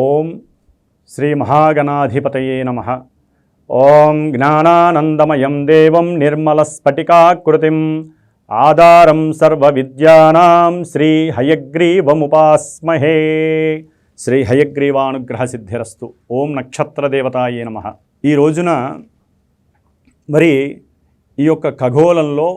ఓం శ్రీ మహాగణాధిపతయే నమ. ఓం జ్ఞానానందమయం దేవం నిర్మలస్ఫటికాకృతిం ఆధారం సర్వవిద్యానాం శ్రీ హయగ్రీవముపాస్మహే. శ్రీ హయగ్రీవానుగ్రహ సిద్ధిరస్తు ఓం నక్షత్రదేవతాయే నమ. ఈ రోజున మరి ఈ యొక్క ఖగోళంలో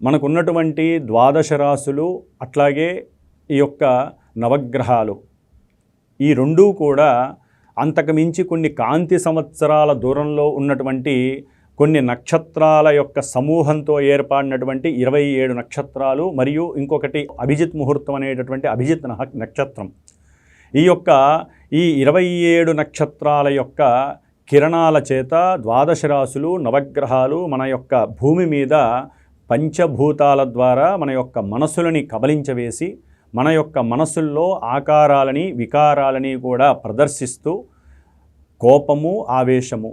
మనకున్నటువంటి ద్వాదశ రాశులు అట్లాగే ఈ యొక్క నవగ్రహాలు ఈ రెండూ కూడా అంతకుమించి కొన్ని కాంతి సంవత్సరాల దూరంలో ఉన్నటువంటి కొన్ని నక్షత్రాల యొక్క సమూహంతో ఏర్పడినటువంటి ఇరవై ఏడు నక్షత్రాలు మరియు ఇంకొకటి అభిజిత్ ముహూర్తం అనేటటువంటి అభిజిత్ నహ- నక్షత్రం. ఈ యొక్క ఈ ఇరవై ఏడు నక్షత్రాల యొక్క కిరణాల చేత ద్వాదశ రాశులు నవగ్రహాలు మన యొక్క భూమి మీద పంచభూతాల ద్వారా మన యొక్క మనసులని కబలించవేసి మన యొక్క మనసుల్లో ఆకారాలని వికారాలని కూడా ప్రదర్శిస్తూ కోపము ఆవేశము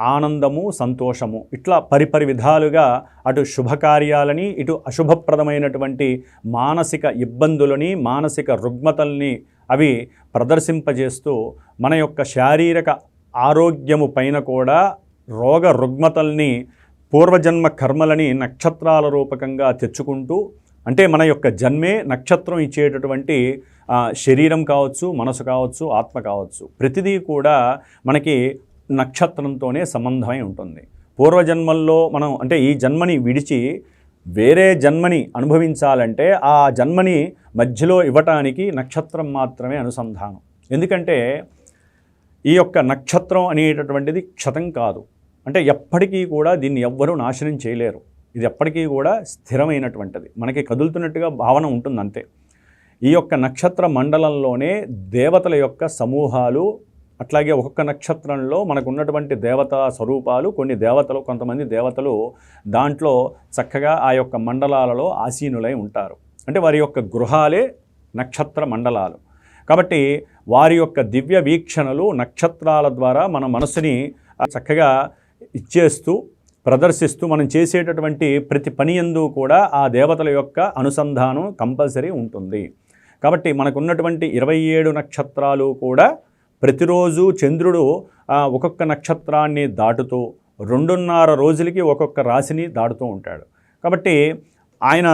ఆనందము సంతోషము ఇట్లా పరిపరి విధాలుగా అటు శుభకార్యాలని ఇటు అశుభప్రదమైనటువంటి మానసిక ఇబ్బందులని మానసిక రుగ్మతల్ని అవి ప్రదర్శింపజేస్తూ మన యొక్క శారీరక ఆరోగ్యము పైన కూడా రోగ రుగ్మతల్ని పూర్వజన్మ కర్మలని నక్షత్రాల రూపకంగా తెచ్చుకుంటూ అంటే మన యొక్క జన్మే నక్షత్రం ఇచ్చేటటువంటి శరీరం కావచ్చు మనసు కావచ్చు ఆత్మ కావచ్చు ప్రతిదీ కూడా మనకి నక్షత్రంతోనే సంబంధమై ఉంటుంది. పూర్వజన్మల్లో మనం అంటే ఈ జన్మని విడిచి వేరే జన్మని అనుభవించాలంటే ఆ జన్మని మధ్యలో ఇవ్వటానికి నక్షత్రం మాత్రమే అనుసంధానం. ఎందుకంటే ఈ యొక్క నక్షత్రం అనేటటువంటిది క్షతం కాదు. అంటే ఎప్పటికీ కూడా దీన్ని ఎవ్వరూ నాశనం చేయలేరు. ఇది ఎప్పటికీ కూడా స్థిరమైనటువంటిది. మనకి కదులుతున్నట్టుగా భావన ఉంటుంది అంతే ఈ యొక్క నక్షత్ర మండలంలోనే దేవతల యొక్క సమూహాలు అట్లాగే ఒక్కొక్క నక్షత్రంలో మనకు ఉన్నటువంటి దేవతా స్వరూపాలు కొన్ని దేవతలు కొంతమంది దేవతలు దాంట్లో చక్కగా ఆ యొక్క మండలాలలో ఆసీనులై ఉంటారు. అంటే వారి యొక్క గృహాలే నక్షత్ర మండలాలు. కాబట్టి వారి యొక్క దివ్య వీక్షణలు నక్షత్రాల ద్వారా మన మనసుని చక్కగా ఇచ్చేస్తూ ప్రదర్శిస్తూ మనం చేసేటటువంటి ప్రతి పని యందు కూడా ఆ దేవతల యొక్క అనుసంధానం కంపల్సరీ ఉంటుంది. కాబట్టి మనకున్నటువంటి ఇరవై ఏడు నక్షత్రాలు కూడా ప్రతిరోజు చంద్రుడు ఒక్కొక్క నక్షత్రాన్ని దాటుతూ రెండున్నర రోజులకి ఒక్కొక్క రాశిని దాటుతూ ఉంటాడు. కాబట్టి ఆయన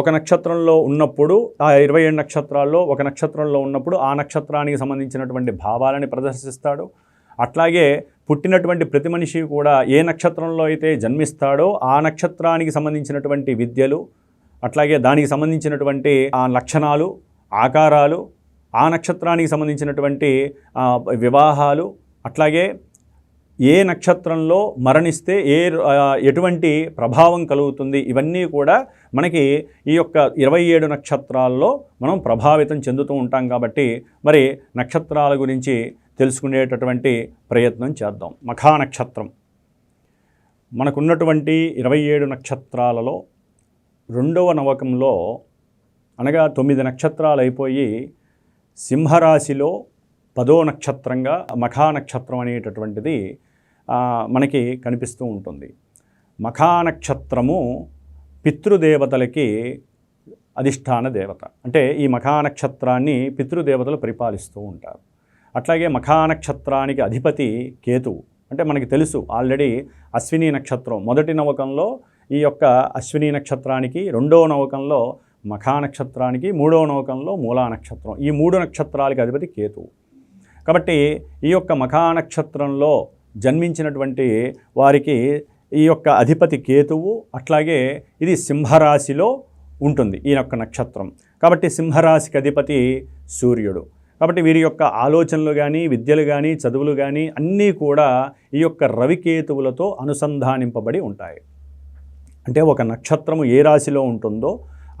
ఒక నక్షత్రంలో ఉన్నప్పుడు ఆ ఇరవై ఏడు నక్షత్రాల్లో ఒక నక్షత్రంలో ఉన్నప్పుడు ఆ నక్షత్రానికి సంబంధించినటువంటి భావాలని ప్రదర్శిస్తాడు. అట్లాగే పుట్టినటువంటి ప్రతి మనిషి కూడా ఏ నక్షత్రంలో అయితే జన్మిస్తాడో ఆ నక్షత్రానికి సంబంధించినటువంటి విద్యలు అట్లాగే దానికి సంబంధించినటువంటి ఆ లక్షణాలు ఆకారాలు ఆ నక్షత్రానికి సంబంధించినటువంటి వివాహాలు అట్లాగే ఏ నక్షత్రంలో మరణిస్తే ఏ ఎటువంటి ప్రభావం కలుగుతుంది ఇవన్నీ కూడా మనకి ఈ యొక్క ఇరవై ఏడు నక్షత్రాల్లో మనం ప్రభావితం చెందుతూ ఉంటాం కాబట్టి మరి నక్షత్రాల గురించి తెలుసుకునేటటువంటి ప్రయత్నం చేద్దాం. మఖా నక్షత్రం. మనకున్నటువంటి ఇరవై ఏడు నక్షత్రాలలో రెండవ నవకంలో అనగా తొమ్మిది నక్షత్రాలు అయిపోయి సింహరాశిలో పదో నక్షత్రంగా మఖా నక్షత్రం అనేటటువంటిది మనకి కనిపిస్తూ ఉంటుంది. మఖా నక్షత్రము పితృదేవతలకి అధిష్టాన దేవత. అంటే ఈ మఖా నక్షత్రాన్ని పితృదేవతలు పరిపాలిస్తూ ఉంటారు. అట్లాగే మఖా నక్షత్రానికి అధిపతి కేతువు అంటే మనకి తెలుసు ఆల్రెడీ అశ్విని నక్షత్రం. మొదటి నవకంలో ఈ యొక్క అశ్విని నక్షత్రానికి రెండో నవకంలో మఖా నక్షత్రానికి మూడో నవకంలో మూలా నక్షత్రం ఈ మూడు నక్షత్రాలకి అధిపతి కేతువు కాబట్టి ఈ యొక్క మఖా నక్షత్రంలో జన్మించినటువంటి వారికి ఈ యొక్క అధిపతి కేతువు అట్లాగే ఇది సింహరాశిలో ఉంటుంది ఈ యొక్క నక్షత్రం. కాబట్టి సింహరాశికి అధిపతి సూర్యుడు. కాబట్టి వీరి యొక్క ఆలోచనలు కానీ విద్యలు కానీ చదువులు కానీ అన్నీ కూడా ఈ యొక్క రవికేతువులతో అనుసంధానింపబడి ఉంటాయి. అంటే ఒక నక్షత్రము ఏ రాశిలో ఉంటుందో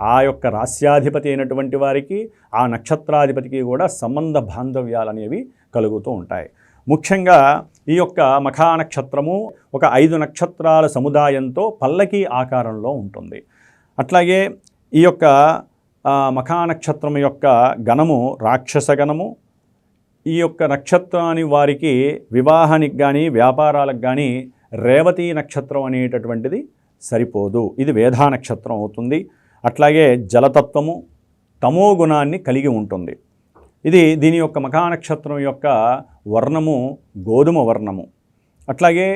ఆ యొక్క రాస్యాధిపతి అయినటువంటి వారికి ఆ నక్షత్రాధిపతికి కూడా సంబంధ బాంధవ్యాలు అనేవి కలుగుతూ ఉంటాయి. ముఖ్యంగా ఈ యొక్క మఖా నక్షత్రము ఒక ఐదు నక్షత్రాల సముదాయంతో పల్లకి ఆకారంలో ఉంటుంది. అట్లాగే ఈ యొక్క మఖానక్షత్రం మఖా నక్షత్రం యొక్క గణము రాక్షస గణము ఈ యొక్క నక్షత్రాన్ని వారికి వివాహానికి కానీ వ్యాపారాలకు కానీ రేవతి నక్షత్రం అనేటటువంటిది సరిపోదు. ఇది వేధా నక్షత్రం అవుతుంది. అట్లాగే జలతత్వము తమో గుణాన్ని కలిగి ఉంటుంది. ఇది దీని యొక్క మఖా నక్షత్రం యొక్క వర్ణము గోధుమ వర్ణము. అట్లాగే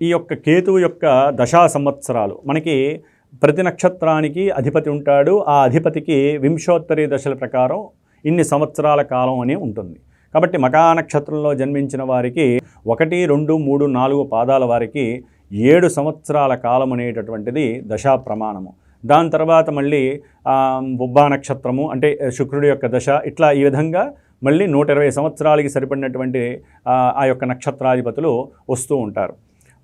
ఈ యొక్క కేతువు యొక్క దశా సంవత్సరాలు మనకి ప్రతి నక్షత్రానికి అధిపతి ఉంటాడు. ఆ అధిపతికి వింశోత్తరి దశల ప్రకారం ఇన్ని సంవత్సరాల కాలం అని ఉంటుంది. కాబట్టి మకా నక్షత్రంలో జన్మించిన వారికి ఒకటి రెండు మూడు నాలుగు పాదాల వారికి ఏడు సంవత్సరాల కాలం అనేటటువంటిది దశా ప్రమాణము. దాని తర్వాత మళ్ళీ బొబ్బా బుబ్బా నక్షత్రము అంటే శుక్రుడి యొక్క దశ ఇట్లా ఈ విధంగా మళ్ళీ నూట ఇరవై సంవత్సరాలకి సరిపడినటువంటి ఆ యొక్క నక్షత్రాధిపతులు వస్తూ ఉంటారు.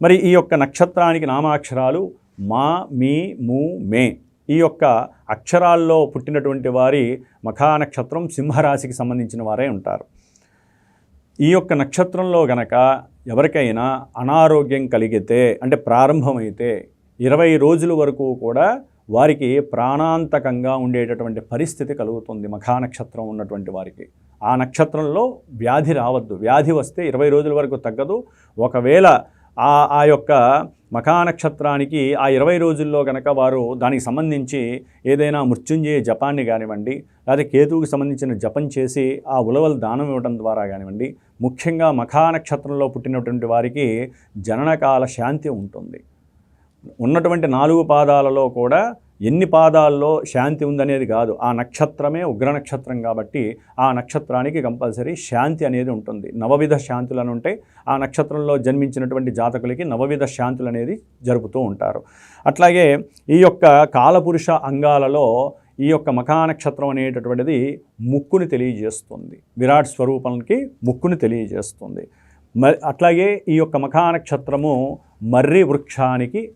మరి ఈ యొక్క నక్షత్రానికి నామాక్షరాలు మా మీ ము మే. ఈ యొక్క అక్షరాల్లో పుట్టినటువంటి వారి మఖా నక్షత్రం సింహరాశికి సంబంధించిన వారే ఉంటారు. ఈ యొక్క నక్షత్రంలో గనక ఎవరికైనా అనారోగ్యం కలిగితే అంటే ప్రారంభమైతే ఇరవై రోజుల వరకు కూడా వారికి ప్రాణాంతకంగా ఉండేటటువంటి పరిస్థితి కలుగుతుంది మఖా నక్షత్రం ఉన్నటువంటి వారికి. ఆ నక్షత్రంలో వ్యాధి రావద్దు. వ్యాధి వస్తే ఇరవై రోజుల వరకు తగ్గదు. ఒకవేళ ఆ ఆ యొక్క మఖా నక్షత్రానికి ఆ ఇరవై రోజుల్లో కనుక వారు దానికి సంబంధించి ఏదైనా మృత్యుంజయ జపాన్ని కానివ్వండి లేదా కేతువుకి సంబంధించిన జపం చేసి ఆ ఉలవలు దానం ఇవ్వడం ద్వారా కానివ్వండి ముఖ్యంగా మఖా నక్షత్రంలో పుట్టినటువంటి వారికి జననకాల శాంతి ఉంటుంది. ఉన్నటువంటి నాలుగు పాదాలలో కూడా ఎన్ని పాదాల్లో శాంతి ఉందనేది కాదు. ఆ నక్షత్రమే ఉగ్ర నక్షత్రం కాబట్టి ఆ నక్షత్రానికి కంపల్సరీ శాంతి అనేది ఉంటుంది. నవవిధ శాంతులను ఉంటే ఆ నక్షత్రంలో జన్మించినటువంటి జాతకులకి నవవిధ శాంతులు అనేది జరుపుతూ ఉంటారు. అట్లాగే ఈ యొక్క కాలపురుష అంగాలలో ఈ యొక్క మఖా నక్షత్రం అనేటటువంటిది ముక్కుని తెలియజేస్తుంది. విరాట్ స్వరూపానికి ముక్కుని తెలియజేస్తుంది. మ అట్లాగే ఈ యొక్క మఖా నక్షత్రము మర్రి వృక్షానికి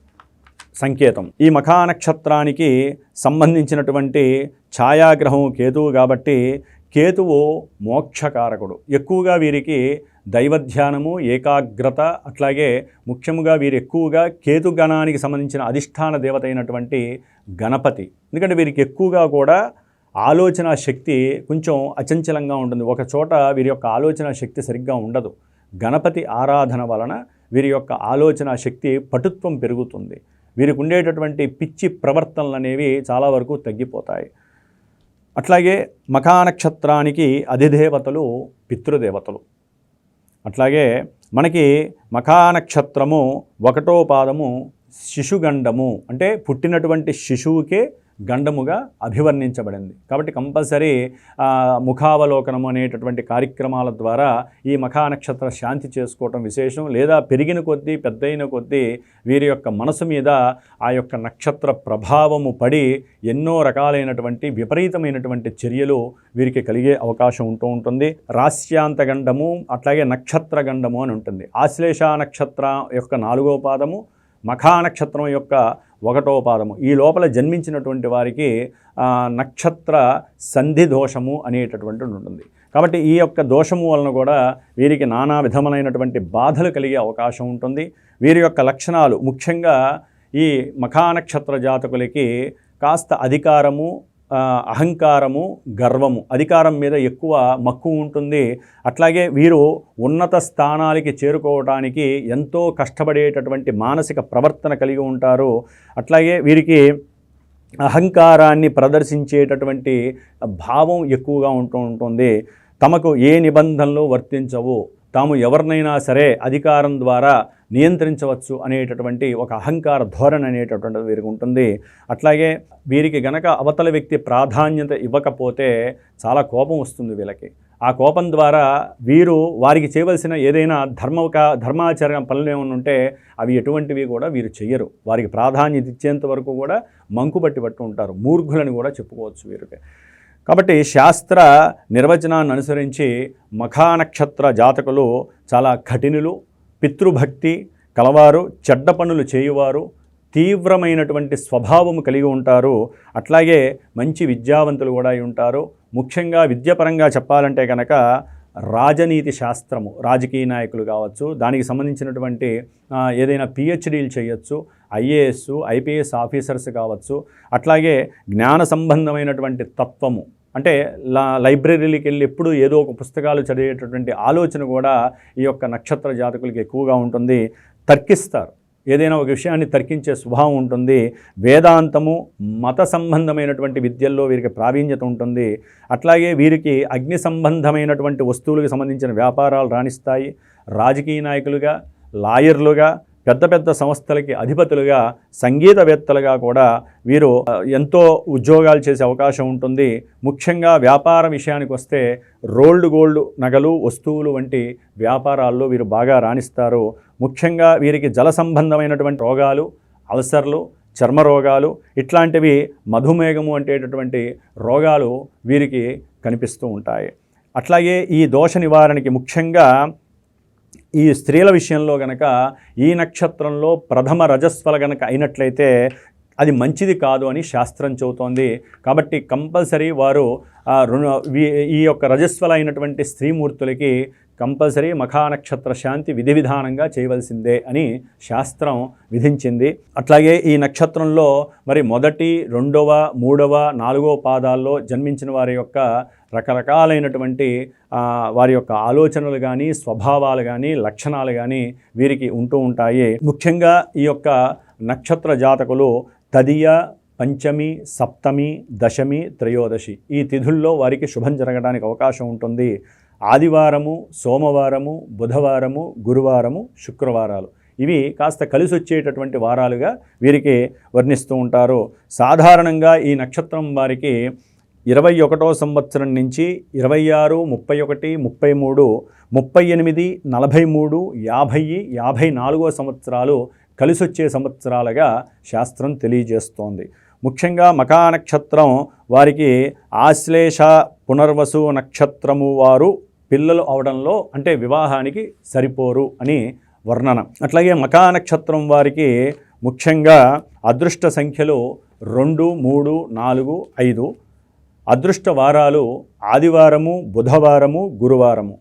సంకేతం. ఈ మఖా నక్షత్రానికి సంబంధించినటువంటి ఛాయాగ్రహం కేతువు కాబట్టి కేతువు మోక్షకారకుడు. ఎక్కువగా వీరికి దైవధ్యానము ఏకాగ్రత అట్లాగే ముఖ్యముగా వీరు ఎక్కువగా కేతుగణానికి సంబంధించిన అధిష్టాన దేవత అయినటువంటి గణపతి. ఎందుకంటే వీరికి ఎక్కువగా కూడా ఆలోచన శక్తి కొంచెం అచంచలంగా ఉంటుంది. ఒక చోట వీరి యొక్క ఆలోచన శక్తి సరిగ్గా ఉండదు. గణపతి ఆరాధన వలన వీరి యొక్క ఆలోచన శక్తి పటుత్వం పెరుగుతుంది. వీరికి ఉండేటటువంటి పిచ్చి ప్రవర్తనలు అనేవి చాలా వరకు తగ్గిపోతాయి. అట్లాగే మఖానక్షత్రానికి అధిదేవతలు పితృదేవతలు. అట్లాగే మనకి మఖానక్షత్రము ఒకటో పాదము శిశుగండము అంటే పుట్టినటువంటి శిశువుకే గండముగా అభివర్ణించబడింది. కాబట్టి కంపల్సరీ ముఖావలోకనము అనేటటువంటి కార్యక్రమాల ద్వారా ఈ మఖా నక్షత్ర శాంతి చేసుకోవటం విశేషం. లేదా పెరిగిన కొద్దీ పెద్దయిన కొద్దీ వీరి యొక్క మనసు మీద ఆ యొక్క నక్షత్ర ప్రభావము పడి ఎన్నో రకాలైనటువంటి విపరీతమైనటువంటి చర్యలు వీరికి కలిగే అవకాశం ఉంటూ ఉంటుంది. రాస్యాంత గండము అట్లాగే నక్షత్ర గండము అని ఉంటుంది. ఆశ్లేష నక్షత్ర యొక్క నాలుగో పాదము మఖానక్షత్రం యొక్క ఒకటో పాదము. ఈ లోపల జన్మించినటువంటి వారికి నక్షత్ర సంధి దోషము అనేటటువంటిది ఉంటుంది. కాబట్టి ఈ యొక్క దోషము వలన కూడా వీరికి నానా విధములైనటువంటి బాధలు కలిగే అవకాశం ఉంటుంది. వీరి యొక్క లక్షణాలు ముఖ్యంగా ఈ మఖా నక్షత్ర జాతకులకి కాస్త అధికారము అహంకారము గర్వము అధికారం మీద ఎక్కువ మక్కువ ఉంటుంది. అట్లాగే వీరు ఉన్నత స్థానాలకి చేరుకోవడానికి ఎంతో కష్టపడేటటువంటి మానసిక ప్రవర్తన కలిగి ఉంటారు. అట్లాగే వీరికి అహంకారాన్ని ప్రదర్శించేటటువంటి భావం ఎక్కువగా ఉంటూ ఉంటుంది. తమకు ఏ నిబంధనలు వర్తించవు. తాము ఎవరినైనా సరే అధికారం ద్వారా నియంత్రించవచ్చు అనేటటువంటి ఒక అహంకార ధోరణి అనేటటువంటిది వీరికి ఉంటుంది. అట్లాగే వీరికి గనక అవతల వ్యక్తి ప్రాధాన్యత ఇవ్వకపోతే చాలా కోపం వస్తుంది వీళ్ళకి. ఆ కోపం ద్వారా వీరు వారికి చేయవలసిన ఏదైనా ధర్మ ధర్మాచరణ పనులు ఏమైనా ఉంటే అవి ఎటువంటివి కూడా వీరు చెయ్యరు. వారికి ప్రాధాన్యత ఇచ్చేంత వరకు కూడా మంకుబట్టి పట్టు ఉంటారు. మూర్ఘులని కూడా చెప్పుకోవచ్చు వీరికి. కాబట్టి శాస్త్ర నిర్వచనాన్ని అనుసరించి మఖానక్షత్ర జాతకులు చాలా కఠినులు పితృభక్తి కలవారు చెడ్డ పనులు చేయువారు తీవ్రమైనటువంటి స్వభావము కలిగి ఉంటారు. అట్లాగే మంచి విద్యావంతులు కూడా అయి ఉంటారు. ముఖ్యంగా విద్యాపరంగా చెప్పాలంటే కనుక రాజనీతి శాస్త్రము రాజకీయ నాయకులు కావచ్చు దానికి సంబంధించినటువంటి ఏదైనా పిహెచ్డీలు చేయొచ్చు ఐఏఎస్ ఐపీఎస్ ఆఫీసర్స్ కావచ్చు. అట్లాగే జ్ఞాన సంబంధమైనటువంటి తత్వము అంటే లా లైబ్రరీలకి వెళ్ళి ఎప్పుడు ఏదో ఒక పుస్తకాలు చదివేటటువంటి ఆలోచన కూడా ఈ యొక్క నక్షత్ర జాతకులకి ఎక్కువగా ఉంటుంది. తర్కిస్తారు. ఏదైనా ఒక విషయాన్ని తర్కించే స్వభావం ఉంటుంది. వేదాంతము మత సంబంధమైనటువంటి విద్యల్లో వీరికి ప్రావీణ్యత ఉంటుంది. అట్లాగే వీరికి అగ్ని సంబంధమైనటువంటి వస్తువులకు సంబంధించిన వ్యాపారాలు రాణిస్తాయి. రాజకీయ నాయకులుగా లాయర్లుగా పెద్ద పెద్ద సంస్థలకి అధిపతులుగా సంగీతవేత్తలుగా కూడా వీరు ఎంతో ఉద్యోగాలు చేసే అవకాశం ఉంటుంది. ముఖ్యంగా వ్యాపార విషయానికి వస్తే రోల్డ్ గోల్డ్ నగలు వస్తువులు వంటి వ్యాపారాల్లో వీరు బాగా రాణిస్తారు. ముఖ్యంగా వీరికి జల సంబంధమైనటువంటి రోగాలు అల్సర్లు చర్మ రోగాలు ఇట్లాంటివి మధుమేఘము అంటేటటువంటి రోగాలు వీరికి కనిపిస్తూ ఉంటాయి. అట్లాగే ఈ దోష నివారణకి ముఖ్యంగా ఈ స్త్రీల విషయంలో గనక ఈ నక్షత్రంలో ప్రథమ రజస్వల గనక అయినట్లయితే అది మంచిది కాదు అని శాస్త్రం చెబుతోంది. కాబట్టి కంపల్సరీ వారు ఈ యొక్క రజస్వల అయినటువంటి స్త్రీమూర్తులకి కంపల్సరీ మఖానక్షత్ర శాంతి విధి విధానంగా చేయవలసిందే అని శాస్త్రం విధించింది. అట్లాగే ఈ నక్షత్రంలో మరి మొదటి రెండవ మూడవ నాలుగవ పాదాల్లో జన్మించిన వారి యొక్క రకరకాలైనటువంటి వారి యొక్క ఆలోచనలు కానీ స్వభావాలు కానీ లక్షణాలు కానీ వీరికి ఉంటూ ఉంటాయి. ముఖ్యంగా ఈ యొక్క నక్షత్ర జాతకులు తదియ పంచమి సప్తమి దశమి త్రయోదశి ఈ తిథుల్లో వారికి శుభం జరగడానికి అవకాశం ఉంటుంది. ఆదివారము సోమవారము బుధవారము గురువారము శుక్రవారాలు. ఇవి కాస్త కలిసి వచ్చేటటువంటి వారాలుగా వీరికి వర్ణిస్తూ ఉంటారు. సాధారణంగా ఈ నక్షత్రం వారికి ఇరవై ఒకటో సంవత్సరం నుంచి ఇరవై ఆరు ముప్పై ఒకటి ముప్పై మూడు ముప్పై ఎనిమిది నలభై మూడు యాభై యాభై నాలుగో సంవత్సరాలు కలిసొచ్చే సంవత్సరాలుగా శాస్త్రం తెలియజేస్తోంది. ముఖ్యంగా మకా నక్షత్రం వారికి ఆశ్లేష పునర్వసు నక్షత్రము వారు పిల్లలు అవడంలో అంటే వివాహానికి సరిపోరు అని వర్ణన. అట్లాగే మకా నక్షత్రం వారికి ముఖ్యంగా అదృష్ట సంఖ్యలు రెండు మూడు నాలుగు ఐదు. అదృష్ట వారాలు ఆదివారము బుధవారము గురువారము.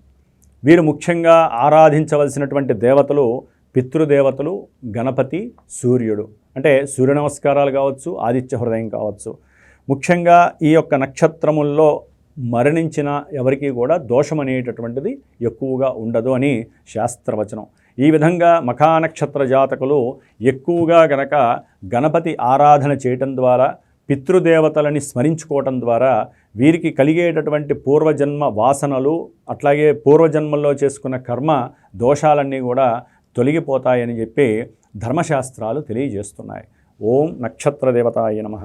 వీరు ముఖ్యంగా ఆరాధించవలసినటువంటి దేవతలు పితృదేవతలు గణపతి సూర్యుడు. అంటే సూర్య నమస్కారాలు కావచ్చు ఆదిత్య హృదయం కావచ్చు. ముఖ్యంగా ఈ యొక్క నక్షత్రముల్లో మరణించిన ఎవరికి కూడా దోషం అనేటటువంటిది ఎక్కువగా ఉండదు అని శాస్త్రవచనం. ఈ విధంగా మఖానక్షత్ర జాతకులు ఎక్కువగా గనక గణపతి ఆరాధన చేయటం ద్వారా పితృదేవతలని స్మరించుకోవటం ద్వారా వీరికి కలిగేటటువంటి పూర్వజన్మ వాసనలు అట్లాగే పూర్వజన్మల్లో చేసుకున్న కర్మ దోషాలన్నీ కూడా తొలగిపోతాయని చెప్పి ధర్మశాస్త్రాలు తెలియజేస్తున్నాయి. ఓం నక్షత్ర దేవతాయ నమ.